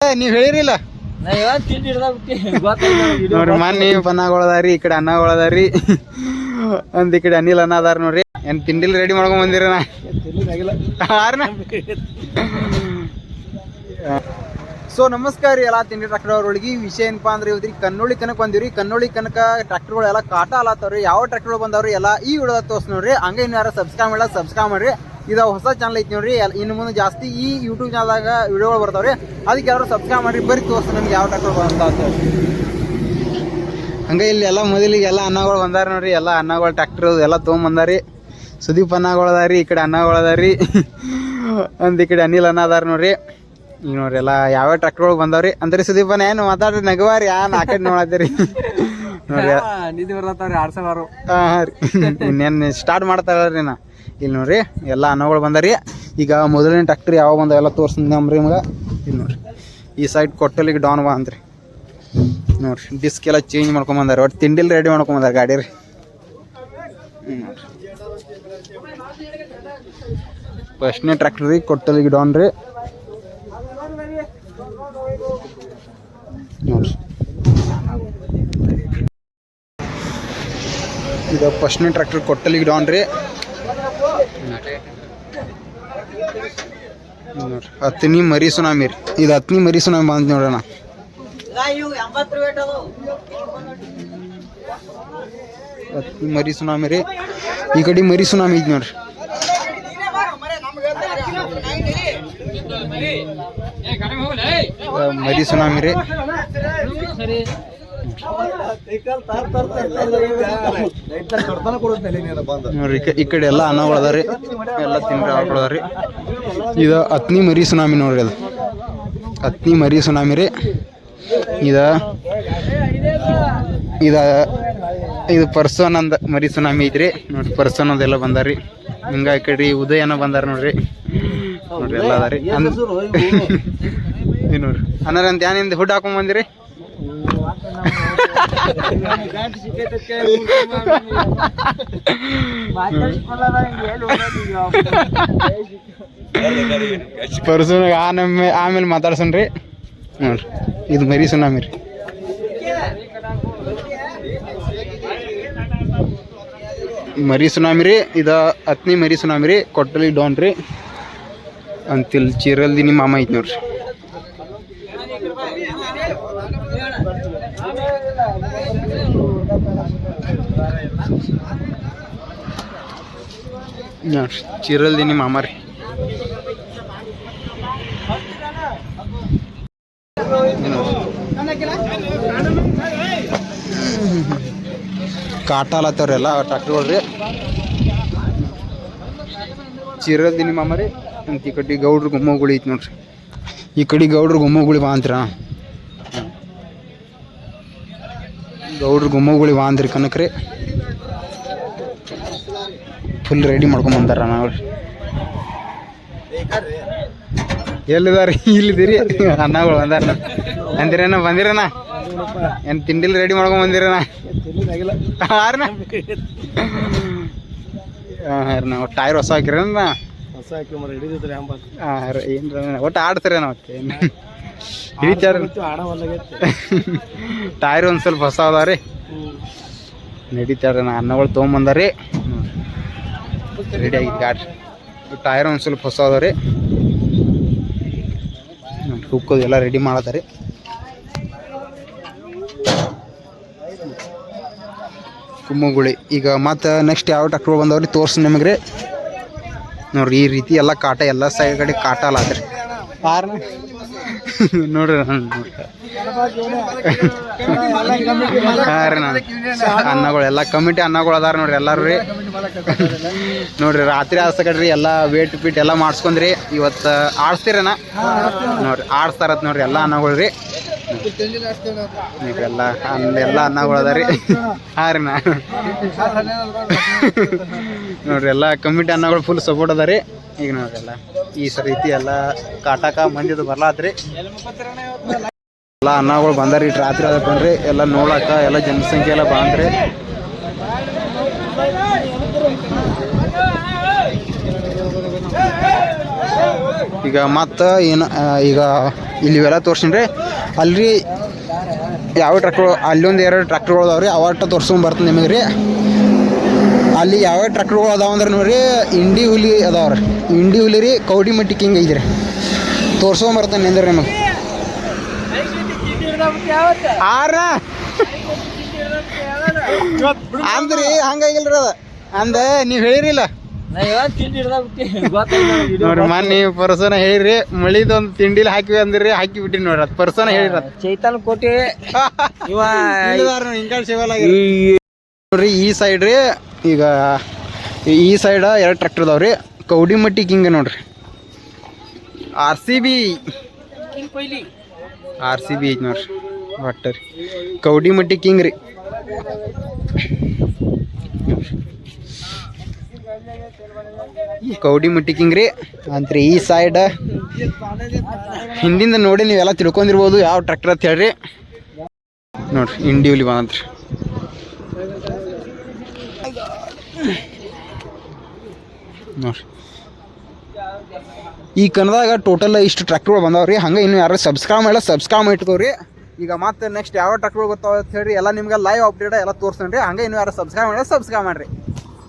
ನೀವ್ ಹೇಳಿರಿಲ್ಲ? ಇವತ್ತು ನೋಡ್ರಿ ಮನ್ನಿ ಪನ್ನಗಳದಾರಿ ಈ ಕಡೆ ಅನ್ನಗಳದಾರಿ ಒಂದ್ ಈ ಕಡೆ ಅನಿಲ್ ಅನ್ನ ಅದಾರ ನೋಡ್ರಿ. ಏನ್ ತಿಂಡಿಲ್ ರೆಡಿ ಮಾಡ್ಕೊಂಡ್ ಬಂದಿರ ಸೊ ನಮಸ್ಕಾರ ರೀ ಎಲ್ಲ ತಿಂಡಿ ಟ್ರಾಕ್ಟರ್ ಅವ್ರೊಳಗೆ. ವಿಷಯ ಏನಪ್ಪಾ ಅಂದ್ರೆ ಇವತ್ರಿ ಕನ್ನೋಳಿ ಕನಕ ಬಂದಿವ್ರಿ. ಕನ್ನೋಳಿ ಕನಕ ಟ್ರಾಕ್ಟರ್ಗಳು ಎಲ್ಲಾ ಕಾಟ ಅಲಾತಾವ್ರಿ ಯಾವ ಟ್ರಾಕ್ಟರ್ಗಳು ಬಂದವ್ರಿ ಎಲ್ಲ ಈ ವಿಡಿಯೋದಾಗ ತೋರ್ಸ್ ನೋಡ್ರಿ ಹಂಗೆ ಇನ್ನು ಯಾರು ಸಬ್ಸ್ಕ್ರೈಬ್ ಮಾಡಿಲ್ಲ ಸಬ್ಸ್ಕ್ರೈಬ್ ಮಾಡ್ರಿ. ಇದು ಹೊಸ ಚಾನಲ್ ಐತಿ ನೋಡ್ರಿ. ಇನ್ನು ಮುಂದೆ ಜಾಸ್ತಿ ಈ ಯೂಟ್ಯೂಬ್ ಚಾನಲ್ದಾಗ ವಿಡಿಯೋಗಳು ಬರ್ತಾವ್ರಿ. ಅದಕ್ಕೆ ಯಾರು ಸಬ್ಸ್ಕ್ರೈಬ್ ಮಾಡಿ ಬರೀ ತೋರಿಸ್ತಾರೆ ನಮ್ಗೆ ಯಾವ ಅಂತ ಹೇಳಿ. ಹಂಗೆ ಇಲ್ಲಿ ಎಲ್ಲ ಮೊದಲಿಗೆ ಎಲ್ಲ ಅನ್ನಗಳು ಬಂದಾರ ನೋಡ್ರಿ. ಎಲ್ಲ ಅನ್ನಗಳು ಟ್ರ್ಯಾಕ್ಟರ್ ಎಲ್ಲ ತೊಗೊಂಬಂದಾರಿ ಸುದೀಪ್ ಅನ್ನಗಳು ಅದಾರಿ. ಈ ಕಡೆ ಅನ್ನಗಳು ಅದಾರಿ. ಒಂದ್ ಈ ಕಡೆ ಅನಿಲ್ ಅನ್ನ ಅದಾರ ನೋಡ್ರಿ. ಈಗ ನೋಡ್ರಿ ಎಲ್ಲ ಯಾವ್ಯಾವ ಟ್ರ್ಯಾಕ್ಟರ್ಗಳು ಬಂದಾವ್ರಿ. ಅಂದ್ರೆ ಸುದೀಪ್ ಏನು ಮಾತಾಡ್ರಿ ನಗವಾರಿ. ಯಾ ನಾಕಡೆ ನೋಡತ್ತೀರಿ ನೋಡ್ರಿ ನಿಧಿ ಬರ್ತಾವ್ರಿ ಆರ್ ಸಾವಿರ. ಹಾ ರೀ. ಇನ್ನೇನು ಸ್ಟಾರ್ಟ್ ಮಾಡ್ತಾರೀ ನಾ. ಇಲ್ಲಿ ನೋಡ್ರಿ ಎಲ್ಲ ಅನ್ನಗಳು ಬಂದಾರಿ ಈಗ ಮೊದಲನೇ ಟ್ರ್ಯಾಕ್ಟ್ರಿ ಯಾವ ಬಂದ ಎಲ್ಲ ತೋರ್ಸ್ರಿ ನಿಮ್ಗೆ. ಇಲ್ಲಿ ನೋಡ್ರಿ. ಈ ಸೈಡ್ ಕೊಟ್ಟಲಿಗೆ ಡೌನ್ ಬಾ ಅಂದ್ರಿ ನೋಡ್ರಿ ಡಿಸ್ಕ್ ಎಲ್ಲ ಚೇಂಜ್ ಮಾಡ್ಕೊಂಬಂದಾರೆ ಬಂದಾರ. ಒಟ್ಟು ತಿಂಡಿಲ್ ರೆಡಿ ಮಾಡ್ಕೊಂಬಂದಾರೆ ಬಂದಾರ ಗಾಡಿ ರೀ. ನೋಡ್ರಿ. ಫಸ್ಟ್ನೇ ಟ್ರ್ಯಾಕ್ಟರ್ ರೀ ಕೊಟ್ಟಲಿಗೆ ಡೌನ್ ರೀ. ನೋಡ್ರಿ. ಇದು ಫಸ್ಟ್ನೇ ಟ್ರ್ಯಾಕ್ಟರ್ ಕೊಟ್ಟಲಿಗೆ ಡಾನ್ ರೀ ನೋಡ್ರಿ ಮರಿ ಸುನಾಮಿ ರೀ ಇದು ಅತ್ನಿ ಮರಿ ಸುನಾಮಿ ಬಂದ್ ನೋಡೋಣ. ಅತ್ನಿ ಮರಿ ಸುನಾಮಿ ರೀ ಈ ಕಡೆ ಮರಿ ಸುನಾಮಿ ಐತಿ ನೋಡ್ರಿ. ಮರಿ ಸುನಾಮಿ ರೀ ನೋಡ್ರಿ, ಈ ಕಡೆ ಎಲ್ಲ ಅನ್ನ ಅದಾರಿ ಎಲ್ಲ ತಿನ್ರಿ ಹಾಕೊಳದಾರಿ ಇದು ಹತ್ನಿ ಮರಿ ಸುನಾಮಿ ನೋಡ್ರಿ ಅದು. ಅತ್ನಿ ಮರಿ ಸುನಾಮಿ ರೀ. ಇದ ಇದ, ಇದು ಪರ್ಸೋನ್ ಅಂದ ಮರಿ ಸುನಾಮಿ ಐತ್ರಿ. ನೋಡ್ರಿ ಪರ್ಸೋನ್ ಅದೆಲ್ಲ ಬಂದಾರಿ ಹಿಂಗ ಈ ಕಡೆ ಉದಯನ ಬಂದಾರ ನೋಡ್ರಿ. ನೋಡ್ರಿ, ಎಲ್ಲ ಅದಾರಿ ನೋಡ್ರಿ ಅನ್ನಾರ ಅಂತ ಏನಿಂದ ಹುಡ್ ಹಾಕೊಂಡ್ ಬಂದಿರಿ? ಪರ್ಸೋನಾಗ ಆಮೇಲೆ ಆಮೇಲೆ ಮಾತಾಡ್ಸನ್ರಿ ನೋಡ್ರಿ, ಇದು ಮರಿ ಸುನಾಮಿ ರೀ ಮರಿ ಸುನಾಮಿ ರೀ ಇದು ಅತ್ನಿ ಮರಿ ಸುನಾಮಿ ರೀ ಕೊಟ್ಟಲಿ ಡೋನ್ ರೀ. ಅಂತಿಲ್ ಚೀರಲ್ದಿ ನಿಮ್ಮ ಮಾಮ ಐತಿ ನೋಡ್ರಿ. ನೋಡ್ರಿ ಚಿರಲ್ದಿ ನಿಮ್ಮ ಮಾಮಾರಿ ಕಾಟಾಲತ್ತವ್ರಿ ಎಲ್ಲ ಟ್ರಾಕ್ಟರ್ಗಳು ರೀ ಚಿರಲ್ದಿ ನಿಮ್ಮ ಮಾಮಾರಿ ಈ ಕಡೆ ಗೌಡ್ರ ಗುಮ್ಮಗುಳಿ ಐತಿ ನೋಡ್ರಿ. ಈ ಕಡೆ ಗೌಡ್ರ ಗುಮ್ಮಗುಳಿ ಬಾ ಅಂತೀರ? ಗೌಡ್ರ ಗುಮ್ಮಗುಳಿ ವಾಂದ್ರಿ ಕನಕ್ರಿ. ಫುಲ್ ರೆಡಿ ಮಾಡ್ಕೊಂಡ್ ಬಂದಾರ ನಾವು ಎಲ್ಲಿದಾರಿ? ಇಲ್ಲಿದ್ದೀರಿ? ಅನ್ನಗಳು ಬಂದಾರ ಅಂದಿರೇನ ಬಂದಿರನ? ಏನ್ ತಿಂಡಿಲ್ ರೆಡಿ ಮಾಡ್ಕೊಂಡ್ ಬಂದಿರನ? ಹಾಂ ನಾವು ಟೈರ್ ಹೊಸ ಹಾಕಿರೇನ? ಒಟ್ಟು ಆಡ್ತಾರೆ ನಾವು ಹಿಡಿತಾರ ಟೈರ್ ಒಂದು ಸ್ವಲ್ಪ ಹೊಸ ಅದಾವ ರೀ. ನಡೀತಾರೆ ನಾ ಅನ್ನಗಳು ತೊಗೊಂಬಂದಾರಿ ರೆಡಿ ಆಗಿದ್ದು ಗಾಡಿ ಟೈರ್ ಒಂದು ಸ್ವಲ್ಪ ಹೊಸ ಅದಾವ ರೀ. ಎಲ್ಲ ರೆಡಿ ಮಾಡತ್ತಾರಿ ಕುಮ್ಮಗುಳಿ. ಈಗ ಮತ್ತೆ ನೆಕ್ಸ್ಟ್ ಯಾವ ಟ್ರಾಕ್ಟರ್ ಬಂದವ್ರಿ ತೋರ್ಸಿ ನಿಮಗೆ ರೀ. ನೋಡ್ರಿ ಈ ರೀತಿ ಎಲ್ಲ ಕಾಟ ಎಲ್ಲ ಸೈಡ್ ಕಡೆ ಕಾಟ ಹ್ಮ್, ನೋಡ್ರಿ ಅನ್ನಗಳು, ಎಲ್ಲ ಕಮಿಟಿ ಅನ್ನಗಳು ಅದಾರ ನೋಡ್ರಿ ಎಲ್ಲಾರು ರೀ. ನೋಡ್ರಿ, ರಾತ್ರಿ ಆಸಕಡ್ರಿ ಎಲ್ಲ ವೇಟ್ ಪೀಟ್ ಎಲ್ಲ ಮಾಡಿಸ್ಕೊಂಡ್ರಿ. ಇವತ್ತು ಆಡ್ಸ್ತಿರನ? ನೋಡ್ರಿ, ಆಡಿಸ್ತಾರತ್ ನೋಡ್ರಿ ಎಲ್ಲ ಅನ್ನಗಳು ರೀ. ಎಲ್ಲ ಅನ್ನ ಎಲ್ಲ ಅನ್ನಗಳು ಅದಾರಿ ನಾ ನೋಡ್ರಿ, ಎಲ್ಲ ಕಮಿಟಿ ಅನ್ನಗಳು ಫುಲ್ ಸಪೋರ್ಟ್ ಅದ ರೀ. ಈಗ ನೋಡ್ರಲ್ಲ ಈ ರೀತಿ ಎಲ್ಲ ಕಾಟಾಕ ಮಂದಿದು ಬರ್ಲಾತ್ರಿ. ಎಲ್ಲ ಅನ್ನಗಳು ಬಂದಾರಿ, ರಾತ್ರಿ ಅದ ಬಂದ್ರಿ ಎಲ್ಲ ನೋಡಾಕ ಎಲ್ಲ ಜನಸಂಖ್ಯೆ ಎಲ್ಲ ಬಂದ್ರಿ ಈಗ ಮತ್ತು ಏನು ಈಗ ಇಲ್ಲಿ ಇವೆಲ್ಲ ತೋರ್ಸಿನ್ರಿ. ಅಲ್ರಿ, ಯಾವ ಟ್ರ್ಯಾಕ್ಟರ್ ಅಲ್ಲೊಂದು ಎರಡು ಟ್ರ್ಯಾಕ್ಟರ್ಗಳು ರೀ ಅವಟ್ಟ ತೋರ್ಸ್ಕೊಂಡ್ ಬರ್ತೀನಿ ನಿಮಗೆ ರೀ ಅಲ್ಲಿ ಯಾವ ಟ್ರ್ಯಾಕ್ಟರ್ಗಳು ಅದಾವ ಅಂದ್ರೆ ನೋಡ್ರಿ ಇಂಡಿ ಹುಲಿ ಅದಾವ್ರಿ ಇಂಡಿ ಹುಲಿ ರೀ ಕೌಡಿ ಮಟ್ಟಿ ಕಿಂಗ್ ಐತ್ರಿ. ತೋರ್ಸೋ ಬರ್ತಾನೆ ನಿಂದ್ರಿ ನಿಮಗೆ. ಆರ ಅಂದ್ರಿ ಹಂಗಾಗಿಲ್ರಿ ಅದ. ಅಂದ ನೀವು ಹೇಳಿರಿಲ್ಲ. ನೋಡ್ರಿ ಮೊನ್ನೆ ಪರ್ಸನ ಹೇಳಿರಿ ಮಳಿದೊಂದು ತಿಂಡಿಲಿ ಹಾಕಿ ಅಂದ್ರಿ ಹಾಕಿ ಬಿಟ್ಟಿನಿ ನೋಡ್ರಿ ಅದು. ಪರ್ಸನ ಹೇಳಿರ ಚೈತನ್ ಕೋಟಿ ಇವ ನೋಡ್ರಿ ಈ ಸೈಡ್ ರೀ ಈಗ ಈ ಸೈಡ ಎರಡು ಟ್ರ್ಯಾಕ್ಟರ್ ರೀ ಕೌಡಿಮಟ್ಟಿ ಕಿಂಗ್ ನೋಡ್ರಿ. R C B R C B ಐತಿ ನೋಡ್ರಿ. ಒಟ್ಟ ರೀ. ಕೌಡಿಮಟ್ಟಿ ಕಿಂಗ್ ರೀ. ಕೌಡಿಮಟ್ಟಿ ಕಿಂಗ್ ರೀ. ಅಂತ್ರಿ ಈ ಸೈಡ್ ಹಿಂದಿಂದ ನೋಡಿ ನೀವೆಲ್ಲ ತಿಳ್ಕೊಂಡಿರ್ಬೋದು ಯಾವ ಟ್ರ್ಯಾಕ್ಟರ್ ಅಂತ ಹೇಳ್ರಿ. ನೋಡ್ರಿ ಇಂಡಿವಿಲಿ ಬಂದ್ರಿ ಈ ಕನ್ನದಾಗ ಟೋಟಲ್ ಇಷ್ಟು ಟ್ರ್ಯಾಕ್ಟರ್ಗಳು ಬಂದಾವ್ರಿ. ಹಂಗೆ ಇನ್ನು ಯಾರು ಸಬ್ಸ್ಕ್ರೈಬ್ ಮಾಡಿಲ್ಲ ಸಬ್ಸ್ಕ್ರೈಬ್ ಮಾಡಿಟ್ಕೋರಿ ಈಗ ಮತ್ತೆ ನೆಕ್ಸ್ಟ್ ಯಾವ ಟ್ರ್ಯಾಕ್ಟರ್ ಗೊತ್ತಾವ ಅಂತ ಹೇಳಿ ಎಲ್ಲ ನಿಮ್ಗೆ ಲೈವ್ ಅಪ್ಡೇಟ್ ಎಲ್ಲ ತೋರಿಸ್ತೀನಿ ರೀ ಹಂಗೆ ಇನ್ನು ಯಾರು ಸಬ್ಸ್ಕ್ರೈಬ್ ಮಾಡಿಲ್ಲ ಸಬ್ಸ್ಕ್ರೈಬ್ ಮಾಡಿರಿ.